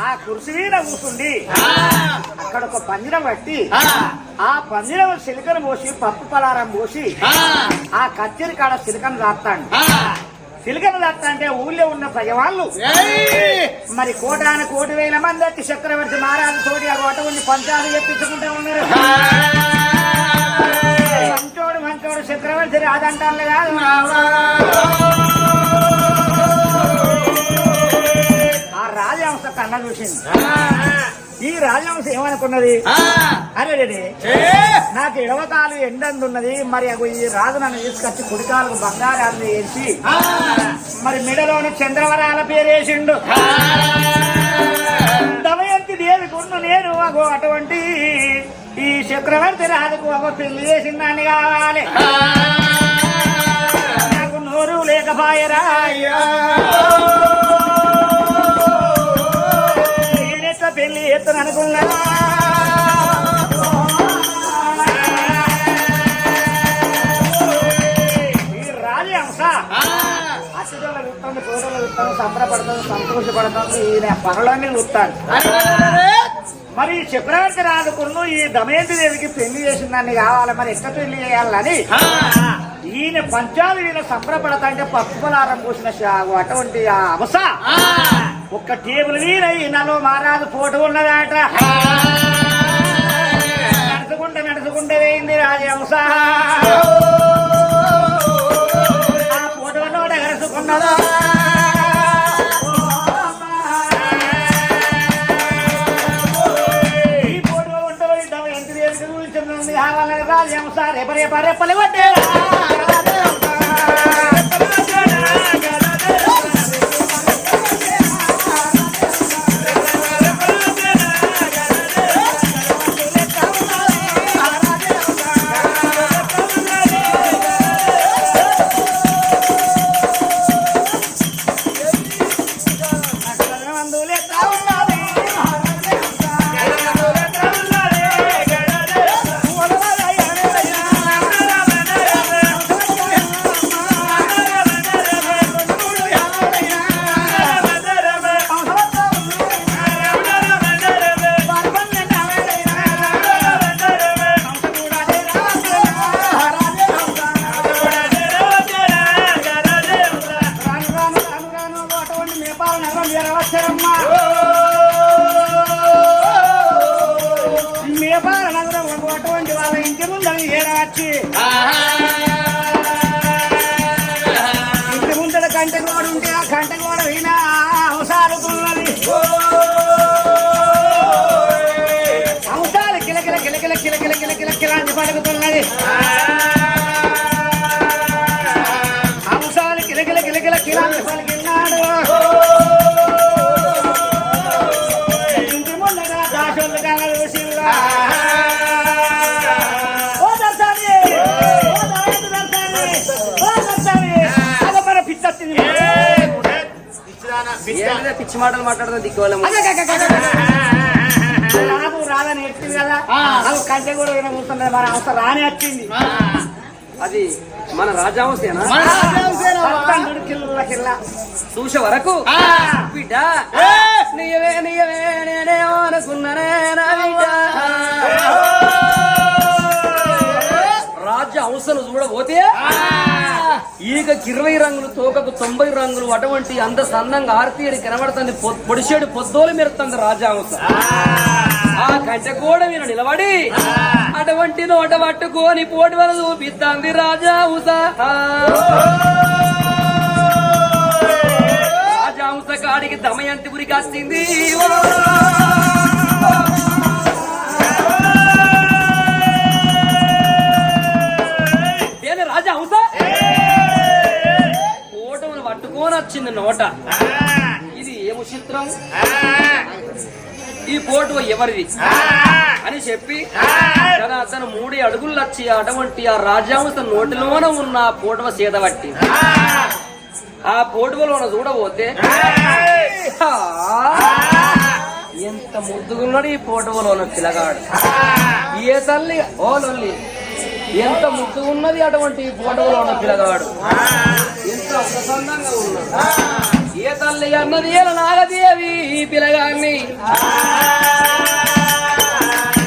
ఆ కుర్చీ మీద కూర్చుండి అక్కడ ఒక పంజరం పట్టి ఆ. పంజరం సిలికను పోసి పప్పు పలారం పోసి ఆ. కచ్చేరి కాడ సిలికను దాస్తాడు సిలికను దాస్తా అంటే ఊళ్ళో ఉన్న ప్రజవాళ్ళు మరి కోటాను కోటి వేల మంది వచ్చి చక్రవర్తి మహారాజు తోటి ఆ కోట ఉండి పంచాలు చెప్పించుకుంటూ ఉన్నారు. మంచోడు చక్రవర్తి రాదంటాను కాదు. ఆ రాజహంస కన్న చూసింది. ఈ రాజహంస ఏమనుకున్నది? అరే నాకు ఎడవకాలు ఎండందున్నది మరి ఈ రాజు నన్ను తీసుకొచ్చి కుడికాలకు బంగారాలు వేసి మరి మెడలోని చంద్రవరాల పేరేసిండు దమయంతి దేవి కొన్న నేను అటువంటి ఈ చక్రవర్తి రాజుకు ఒక పెళ్ళి చేసిందని కావాలి. నాకు నోరు లేకపాయరా అయ్యా. పెళ్ళి ఎత్తును అనుకున్నా సంబరపడతాను సంతోషపడతాను ఈయన పనులన్నీ వృత్తాను మరి చక్రవర్తి రాజుకును ఈ దమయంతి దేవికి పెళ్ళి చేసిందాన్ని కావాలి మరి ఎక్కడ పెళ్ళి చేయాలని? ఈయన పంచాలు ఈయన సంబరపడతాంటే పప్పు పలారం పోసిన షాగు అటువంటి ఆ అవస ఒక్క టేబుల్ మీద ఈయనలో మహారాజు ఫోటో ఉన్నదాట. నడుచుకుంటే నడుచుకుంటే వేయింది రాజహంస ఆ. రాజహంస రేప రేప అటువంటి వాళ్ళ ఇంటి ముందని ఏడవచ్చి ఇంటి ముందర కంట గోడ ఉంటే ఆ కంట గోడ వినా అవసారుతున్నది అవసాలు కిలకిల కిలకిల కిలకిల కిలకిల కిల అని అవసాలు కిలకిల కిలకిల కిల అని పిచ్చి మాటలు మాట్లాడుతుంది దిక్కువల్ల నాకు రాదని ఎట్టింది కదా? కంటే కూడా కూర్చున్నది మన అవసరం రానే వచ్చింది. అది మన రాజాంశేనా కిల్ల చూసే వరకు? బిడ్డ. నీయవే నీయవే నేనేమో అనుకున్నానే నా బిడ్డ. రాజ్య అంశను చూడబోతే ఈగ ఇరవై రంగులు తోకకు తొంభై రంగులు అటువంటి అంత సన్నంగా ఆర్తీయడి కనబడుతుంది పొడిచేడు పొద్దోలు మెరుతుంది రాజాంశ ఆ కంటకూడ మీరు నిలబడి అటువంటి నోట పట్టుకొని పోటీ వల్ల చూపిస్తుంది రాజాంశ రాజాంశ కాడికి దమయంతి గురికి నచ్చింది వచ్చింది నోట? ఇది ఏము చిత్రం. ఈ పోటు ఎవరిది? అని చెప్పి అతను మూడు అడుగులు వచ్చి అటువంటి ఆ రాజ్యాంశ నోటిలోన ఉన్న ఫోటో పోటువ ఆ ఫోటోలోన చూడబోతే ఎంత ముద్దుగున్నాడు ఈ ఫోటోలోన పిల్లగాడు. ఏ తల్లి ఓ లొల్లి ఎంత ముద్దుగున్నది అటువంటి ఫోటోలో ఉన్న పిల్లగాడు. ప్రసన్నంగా ఉన్నాడు. ఏ తల్లి అన్నది నాగదేవి ఈ పిల్లగాన్ని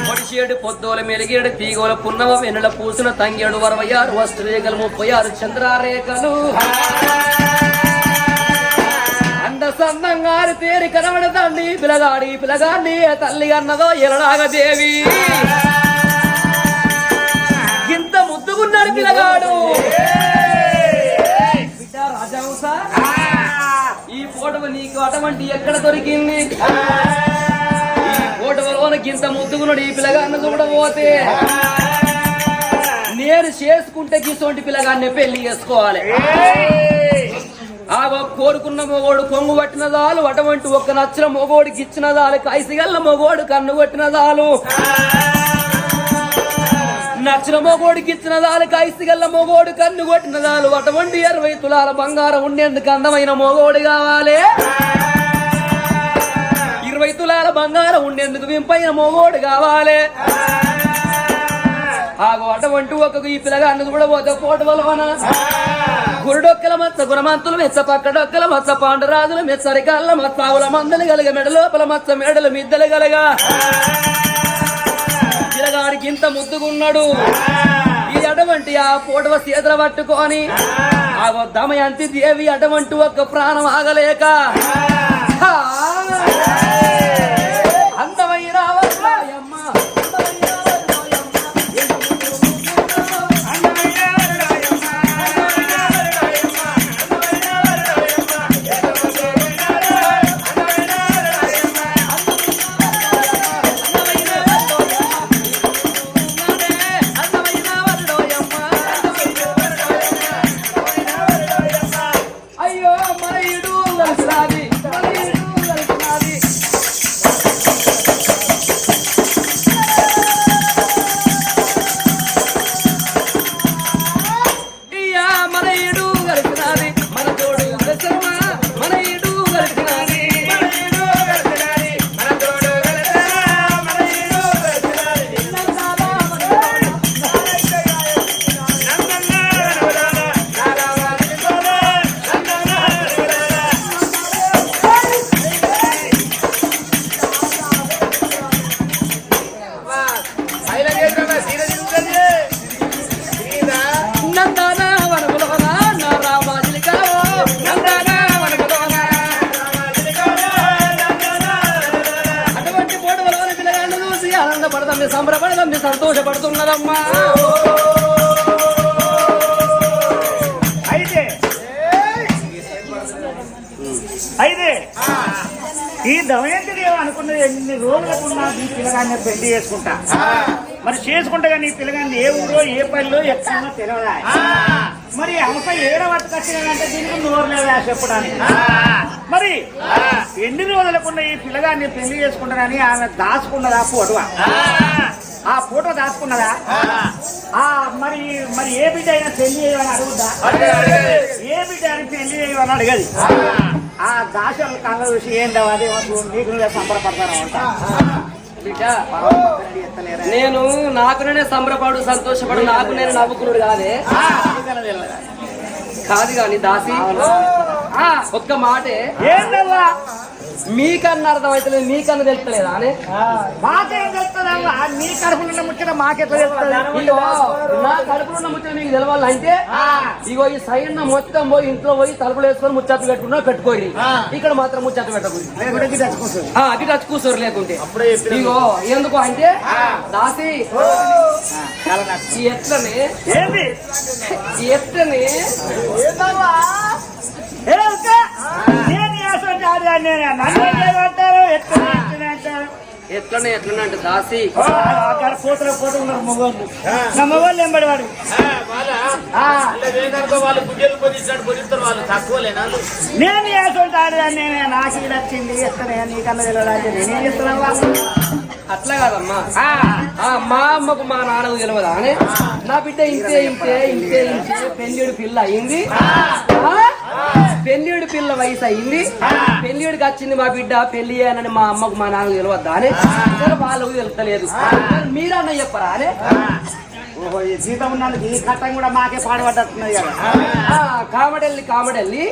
పొడిచేడు పొద్దోల మెలిగేడు తీగోల పున్నమ వెనుల పూసిన తంగేడు అరవై ఆరు వస్త్రేఖలు ముప్పై ఆరు చంద్రారేఖలు. అంద సందంగా తేరి కనబడతండి పిలగాడి పిలగాడి తల్లి అన్నదో ఎలనాగదేవి ఇంత ముద్దుగున్నాడు పిలగాడు. ఓటవ నీకు అటువంటి ఎక్కడ దొరికింది? ఈ ఫోటోలోన ఇంత ఈ పిల్లగాన్ని చూడబోతే నేను చేసుకుంటే గిసోంటి పిల్లగాన్ని పెళ్ళి చేసుకోవాలి. ఆ కోరుకున్న మొగోడు కొంగు పట్టిన దాలు అటువంటి ఒక్క నచ్చిన మొగోడికి ఇచ్చిన దాలు కైసిగల్ల మొగోడు కన్ను కొట్టిన దాలు నచ్చిన మొగోడికి ఇచ్చిన దాలు కైసిగల్ల మొగోడు కన్ను కొట్టిన దాలు అటువంటి ఇరవై తులాల బంగారం ఉండేందుకు అందమైన మొగోడు కావాలి. ఇరవై తులాల బంగారం ఉండేందుకు వింపైన మొగోడు కావాలి. ఆగు అటువంటి ఒక ఈ పిల్లగాన్ని కూడా పోతే పోటు వలవన. గురుడొక్కల మచ్చ గురమంతులు మెచ్చ పక్కడొక్కల మచ్చ పాండరాజుల మెచ్చరికల్ల మత్తావుల మందలు గలగ మెడ లోపల మచ్చ మెడలు మిద్దలు గలగా పిల్లగాడికి ఇంత ముద్దుగున్నాడు. ఈ అటువంటి ఆ పూటవ సీద్ర పట్టుకొని ఆ దమయంతి దేవి అటువంటి ఒక్క ప్రాణం ఆగలేక అయితే ఈ దమయంతుడు ఏమనుకున్నది? ఎన్ని రోజులకు నా ఈ పిల్లగాన్ని పెళ్ళి చేసుకుంటా. మరి చేసుకుంటా కానీ ఈ పిల్లగాన్ని ఏ ఊరో ఏ పల్లెలో ఎక్కడో తెలియదా మరి అంత ఏడ పట్టుకొచ్చినాడంటే దీనికి నోరు లేదా చెప్పడానికి. మరి ఎన్ని రోజులకున్న ఈ పిల్లగాన్ని పెళ్ళి చేసుకుంటానని ఆమె దాచుకున్నదా ఫోటో ఆ ఫోటో దాచుకున్నదా? ఆ మరి మరి ఏ బిడ్డ అయినా పెళ్ళి చేయమని అడుగుద్దా? ఏ బిడ్డ అని పెళ్ళి చేయమని అడగది. ఆ దాశలు కళ్ళ చూసి ఏందో అదే నీకు సంబరపడతాను అంట. నేను నాకు నేనే సంబరపడు సంతోషపడు నాకు నేను నవ్వుకున్నాడు కాదే. కాదు కాని దాసి ఒక్క మాటే. మీకన్నా అర్థమైతలేదు మీకన్నా తెలుస్తలేదా? అని మాకేం తెలుస్తుందవ్వా నీ కడుపునున్న ముచ్చట మాకెట్లా తెలుస్తుంది? నా కడుపులో ఉన్న ముచ్చట మీకు తెలవాలంటే ఇగో ఈ సైడ్ మొత్తం పోయి ఇంట్లో పోయి తలుపులు వేసుకొని ముచ్చట్లు పెట్టుకున్నా పెట్టుకోరి ఇక్కడ మాత్రం ముచ్చట్లు పెట్టకూడదు. అటు టచ్ కూర్చోరు లేకుంటే. ఇగో ఎందుకు అంటే దాసి ఎట్లనే ఎట్లనే ఆడి అని నేను నన్ను ఏమంటారు? ఎక్కడ అంటారు? ఎట్లనే ఎట్లనే అంటే దాసి. అక్కడ పోతులు పోతు ఉన్నారు మగవాళ్ళు నా మగవాళ్ళు ఎంబడి వాడు ఆ, వాళ్ళు? గుడ్డలు పొదిస్తాడు పొదిస్తారు వాళ్ళు తక్కువలేనా నేను అని నేను నాకు ఇది వచ్చింది నీకన్నా తెలియదు? నేనేం చేస్తున్నావా అట్లా కాదమ్మా. మా అమ్మకు మా నాన్నకు తెలియదా? అని? నా బిడ్డ ఇంతే ఇంతే ఇంతే ఇంతే. పెళ్ళిడు పిల్ల అయింది. ఆ? పెళ్ళిడు పిల్ల వయసు అయింది. పెళ్ళిడికి వచ్చింది మా బిడ్డ పెళ్ళి అని మా అమ్మకు మా నాన్నకు తెలియద్దా అని. వాళ్ళకు తెలుస్తలేదు. మీరన్న చెప్పరా అని. జీతం ఉన్నందుకు ఈ కట్టం కూడా మాకే పాడబడ్డట్టున్నది కదా. కామడెల్లి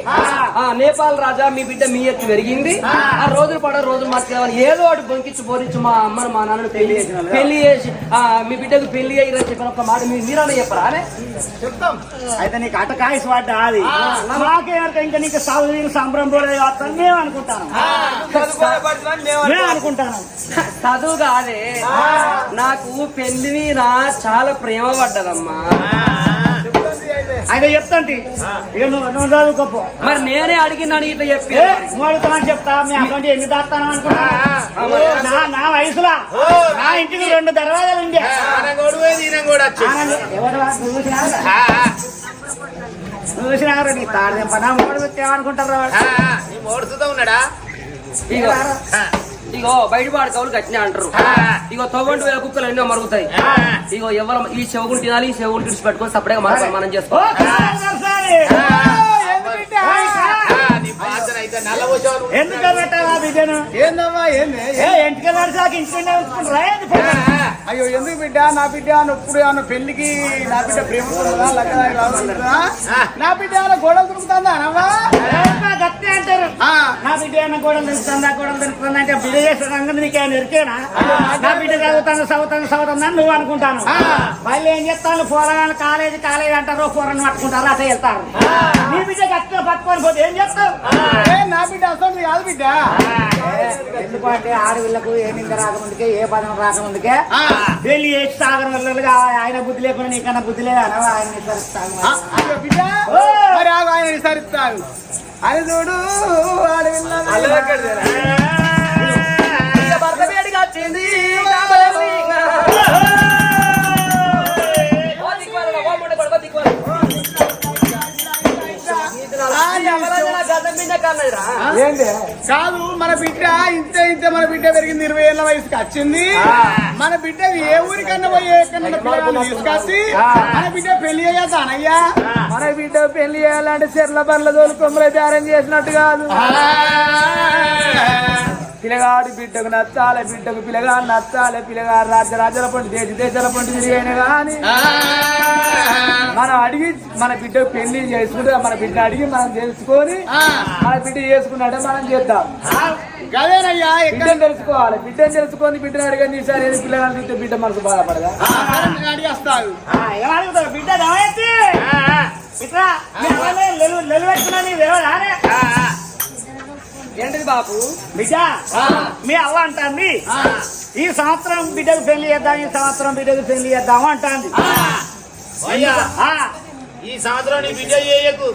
నేపాల్ రాజా మీ బిడ్డ మీ ఎత్తు పెరిగింది. ఆ. రోజులు పడ రోజులు మార్చేవాళ్ళు ఏదో ఒకటి బొంకిచ్చు బోరించు మా అమ్మను మా నాన్నను పెళ్ళి పెళ్ళి చేసి ఆ మీ బిడ్డకు పెళ్ళి అయ్యిందని చెప్పిన ఒక మాట మీరు మీరన్నా చెప్పరా? చెప్తాం. అయితే నీకు అట కాయసి పడ్డా అది? మాకే అంటే ఇంకా నీకు పోలే వస్తాను మేము అనుకుంటాను. అనుకుంటాను. చదువు కాదే నాకు పెళ్ళి మీద చాలా ప్రేమ పడ్డదమ్మా. అయితే చెప్తాంటి. చదువుకోపో. మరి నేనే అడిగినాను ఇట్లా చెప్పి అడుగుతావని చెప్తా మీ అకౌంట్ ఎన్ని దాస్తాను అనుకుంటా. ఓ, నా నా వయసులో? నా ఇంటికి రెండు దర్వాజాలు ఉండే. నువ్వు చూసినావురా? ఆ, నువ్వు చూసినావురా? నీ తాడు మూడు పెట్టేమనుకుంటారు ఉన్నాడా? ఇగో. ఆ, ఇగో బయట పాడుకోవాలి గట్టినే అంటారు. ఇగో తొవ్వంటి వేల కుక్కలు ఎన్నో మరుగుతాయి. ఇగో ఎవరు ఈ చెవుగుని తినాలి ఈ చెవుగుని తిడిచి పెట్టుకొని సపరేట్గా మనం మనం ఓ, చేసుకో? అయ్యో ఎందుకు బిడ్డ? నా బిడ్డ నొప్పుడు అన్న పెళ్ళికి నా బిడ్డ ప్రేమ నా బిడ్డ గొడవ దొరుకుతుందా అనవా గట్టి అంటారు. నా బిడ్డ ఏమన్నా గోడలు తెలుస్తుందా గోడలు తెలుస్తుందా అంటే బిడ్డ చేసిన సంగతి నీకేమైనా ఎరికేనా? నా బిడ్డ చదువుతాను చదువుతాను చదువుతాను నువ్వు అనుకుంటాను. మళ్ళీ ఏం చెప్తాను పోరాలు కాలేజీ కాలేజీ అంటారు పోరని పట్టుకుంటారు అట్లా వెళ్తారు. నీ బిడ్డ గట్టిగా పట్టుకొని పోతే ఏం చెప్తావు ఏ నా బిడ్డ అసలు కాదు బిడ్డ? ఎందుకంటే ఆడవిళ్ళకు ఏ నింద రాకముందుకే ఏ పదం రాకముందుకే పెళ్ళి చేసి సాగరం వెళ్ళగా ఆయన బుద్ధి లేకుండా నీకన్నా బుద్ధి లేదా? ఆయన విసరిస్తాను. ఆయన విసరిస్తాడు. అని చూడు ఆడవిల్ల భర్త వేడిగా వచ్చింది. కాదు మన బిడ్డ ఇంతే ఇంతే మన బిడ్డ పెరిగింది ఇరవై ఏళ్ళ వయసుకి వచ్చింది. మన బిడ్డ ఏ ఊరికన్నా పోయి తీసుకొచ్చి మన బిడ్డ పెళ్ళి అయ్యా మన బిడ్డ పెళ్ళి చేయాలంటే చెర్ల బండ్ల తోలు కొమ్మల బేరం చేసినట్టు కాదు. పిల్లగాడి బిడ్డకు నచ్చాలి బిడ్డకు పిల్లగాడు నచ్చాలి పిల్లగాడు రాజ్య రాజ్యాల పండు దేశ దేశాల పండు తిరిగైనా కానీ మనం అడిగి మన బిడ్డ పెళ్ళి చేసుకుంటే మన బిడ్డ అడిగి మనం తెలుసుకొని మన బిడ్డ చేసుకున్నాడే మనం చేద్దాం. బిడ్డను తెలుసుకోవాలి. బిడ్డను తెలుసుకొని బిడ్డను అడిగని ఈసారి ఏది పిల్లగాని చూస్తే బిడ్డ మనసు బాధపడదా? బిడ్డ ఏంటిది బాపు బిడ్డ మీ అవ్వ అంటాంది. ఈ సంవత్సరం బిడ్డకు పెళ్ళి చేద్దాం ఈ సంవత్సరం బిడ్డకు పెళ్ళి చేద్దాం అంటాంది. అయ్యా. ఆ, ఈ సంవత్సరం నీ బిడ్డ చేయకు?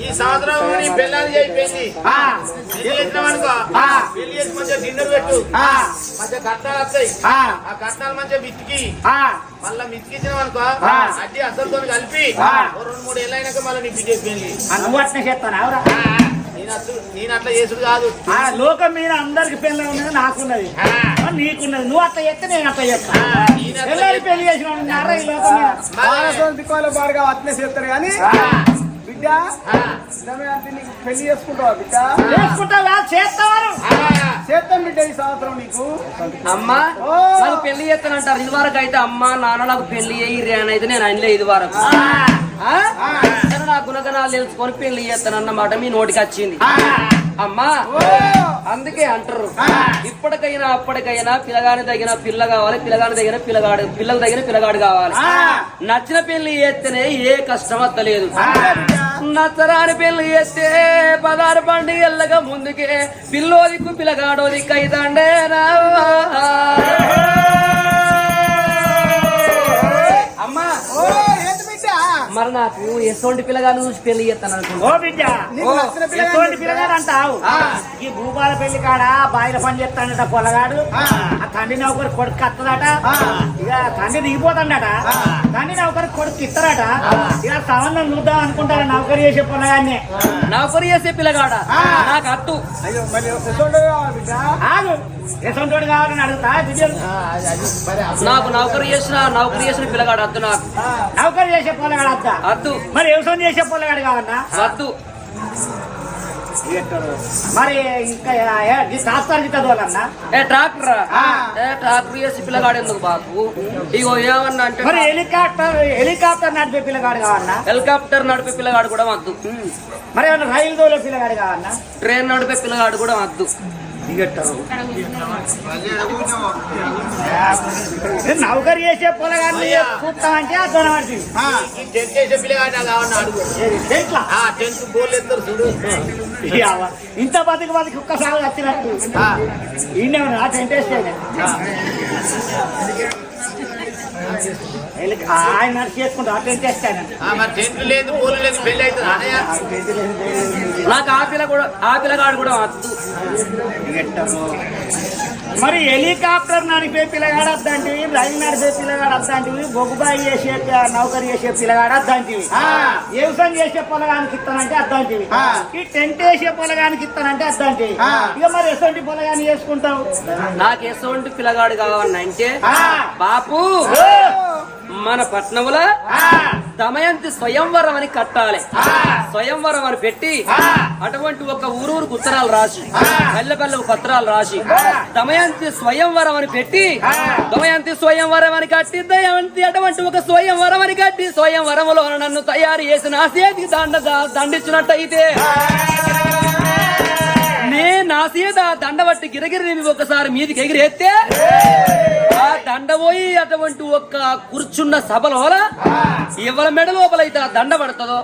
ఈ సంవత్సరం నీ పెళ్ళాన్ని చేయిపోయింది ఆ, పెళ్ళి చేసినాం అనుకో. ఆ. పెళ్ళి చేసి మంచిగా డిన్నర్ పెట్టు. మంచిగా కట్నాలు వస్తాయి. ఆ, ఆ కట్నాలు మంచిగా మితికి. మళ్ళా మితికిచ్చినాం అనుకో. అడ్డి అసలుతో కలిపి రెండు మూడు ఏళ్ళు అయినాక మళ్ళీ నీ బిడ్డ పెళ్ళి ఆ, చెప్తాను నేను అట్లా చేసుడు కాదు. ఆ లోకం మీద అందరికి పెళ్ళి ఉన్నది నాకున్నది. ఆ. ఆ, నీకున్నది. నువ్వు అట్లా చెప్తే నేను అట్లా చెప్తా. ఆ, ఈయన అట్లా పిల్లలు పెళ్ళి చేసిన ఉన్నారా ఈ లోకం మీద. మరి- దిక్కువాలి బాగా అట్లే చేస్తారు కానీ. బిడ్డ ఆ. నిజమే నీకు పెళ్ళి చేసుకుంటావా బిడ్డ? చేసుకుంటావా? చేస్తావారు. ఆ. చేద్దాం బిడ్డ ఈ సంవత్సరం నీకు. అమ్మా ఓ. నాకు పెళ్ళి చేస్తానంటారు. ఇది వరకు అయితే అమ్మా నాన్న నాకు పెళ్ళి అయ్యి అని అయితే నేను అనలే ఇది వరకు నా గుణగణాలు తెలుసుకొని పెళ్ళి చేస్తానన్నమాట మీ నోటికి వచ్చింది. అమ్మా అందుకే అంటారు ఇప్పటికైనా అప్పటికైనా పిల్లగాని తగిన పిల్ల కావాలి పిల్లగాని తగిన పిల్లగాడు పిల్లలు తగిన పిల్లగాడు కావాలి. నచ్చిన పెళ్ళి చేస్తేనే ఏ కష్టం వస్తలేదు నచ్చరాని పెళ్ళి చేస్తే పదారు పండుగల్లగా ముందుకే పిల్లో దిక్కు పిల్లగాడో దిక్కు అయితండే అమ్మా. మరి నాకు ఎటువంటి పిల్లగాడు చూసి పెళ్ళి చేస్తాను అనుకుంటా. ఓ బిడ్డ నీకు నచ్చిన పిల్లగాడు అంటావు? ఈ భూపాల పెళ్ళి కాడ బాయిల పని చేస్తాడట పొలగాడు ఆ. తండ్రి నౌకరు కొడుకు కత్తదట. ఇక తండ్రి దిగిపోతాడట. తండ్రి నౌకరు కొడుకు ఇస్తారట. ఇక సంబంధం చూద్దాం అనుకుంటారు నౌకరు చేసే పొలగాన్ని నౌకరి చేసే పిల్లగాడ? నాకు అట్టు. ఎసంటోడు కావాలని అడుగుతా నాకు నౌకరి చేసిన నౌకరి చేసిన పిల్లగాడు అద్దు నాకు. నౌకరు చేసే పొలగాడు మరి వ్యవసాయం చేసే పొలగాడు కావన్నా వద్దు. మరి ఇంకా ట్రాక్టర్ ట్రాక్టర్ వేసి పిల్లగాడు ఎందుకు బాబు? ఇగో ఏమన్నా అంటే మరి హెలికాప్టర్ హెలికాప్టర్ నడిపే పిల్లగాడు కావన్నా హెలికాప్టర్ నడిపే పిల్లగాడు కూడా వద్దు. మరి ఏమన్నా రైలు దోలే పిల్లగాడు కావన్నా ట్రైన్ నడిపే పిల్లగాడు కూడా వద్దు. నౌకరు చేసే పొలగాన్ని చూస్తామంటే అర్థం పడుతుంది టెంట్ చేసే పిల్లగాడు ఎట్లా ఆ టెంట్ బోర్లు ఎత్తారు చూడు. ఇంత బతికి బతికి ఒక్కసారి వచ్చినట్టు. ఈయన ఆ టెంట్ వేస్తే ఆయన నడిచి చేసుకుంటా టెంట్ వేస్తాను ఆ, మరి టెంట్ లేదు బోర్లు లేదు పెళ్ళి అవుతుంది. నాకు ఆ పిల్ల కూడా ఆ పిల్లగాడు కూడా వద్దు. మరి హెలికాప్టర్ నడిపే పిల్లగాడు అద్దంటివి రైలు నడిపే పిల్లగాడు అద్దంటివి బొగ్గుబాయి చేసే నౌకరు చేసే పిల్లగాడు అద్దంటివి వ్యవసాయం చేసే పొలగానికి ఇస్తానంటే అద్దంటివి ఆ. ఈ టెంట్ వేసే పొలగానికి ఇస్తానంటే అద్దంటివి. ఇక మరి ఎటువంటి పొలగాని చేసుకుంటావు? నాకు ఎటువంటి పిల్లగాడు ఆ. బాపు! మన పట్నంలో దమయంతి స్వయంవరం అని కట్టాలి. స్వయంవరం అని పెట్టి అటువంటి ఒక ఊరూరుకు ఉత్తరాలు రాసి పల్లె పల్లెకు పత్రాలు రాసి దమయంతి స్వయంవరం అని పెట్టి దమయంతి స్వయంవరం అని కట్టి దమయంతి అటువంటి ఒక స్వయంవరం అని కట్టి స్వయంవరంలో నన్ను తయారు చేసి నా చేతికి దండ దండించినట్టయితే నే నా సీత దండ బట్టి గిరగిరి ఒకసారి మీదికి ఎగిరేస్తే ఆ దండ పోయి అటువంటి ఒక్క కూర్చున్న సభ లోపల ఎవరి మెడ లోపల అయితే ఆ దండ పడుతుందో?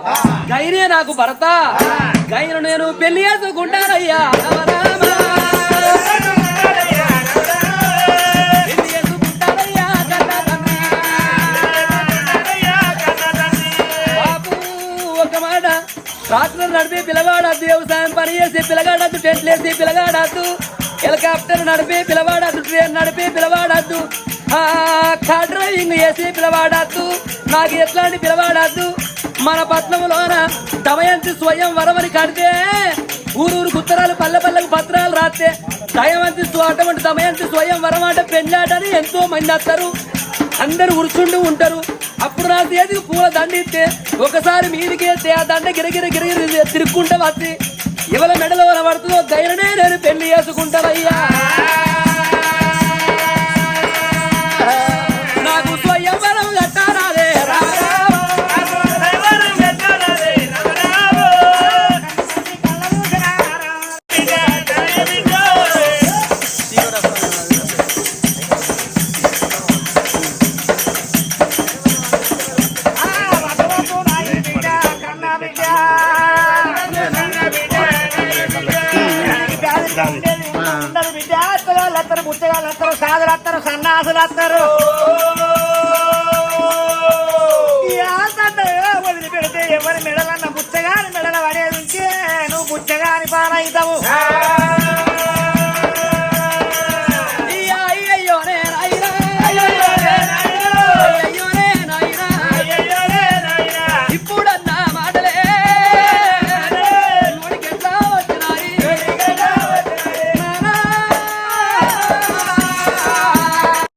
గైనే నాకు భర్త. గైను నేను పెళ్ళి చేసుకుంటానయ్యా. ట్రాక్టర్ నడిపే పిల్లగాడద్దు వ్యవసాయం పని చేసే పిల్లగాడద్దు టెంట్లు వేసే పిల్లగాడద్దు హెలికాప్టర్ నడిపే పిలవాడద్దు ట్రైన్ నడిపే పిలవాడద్దు. కార్ డ్రైవింగ్ వేసి పిలవాడద్దు. నాకు ఎట్లాంటి పిలవాడద్దు. మన పట్నంలోన దమయంతి స్వయం వరమని కడితే ఊరూరు ఉత్తరాలు పల్లె పల్లెకు పత్రాలు రాస్తే దయవంతి అటువంటి దమయంతి స్వయం వరం అంటే పెళ్ళాడని ఎంతో మంది వస్తారు అందరు ఉరుచుండి ఉంటారు. అప్పుడు నా చేతికి పూల దండిస్తే ఒకసారి మీదికి వేస్తే ఆ దండ గిరగిర గిరగిర తిరుక్కుంటే వచ్చి ఎవరి మెడలో పడుతుందో ధైర్యనే నేను పెళ్ళి చేసుకుంటానయ్యా బిడ్డలు ముచ్చగాళ్ళు వస్తారు సాధులు వస్తారు సన్నాసులు ఆసంట వదిలిపెడితే ఎవరి మెడలన్న ముచ్చగాని మెడల పడేది ఉంటే నువ్వు ముచ్చగాని పాలవుతావు.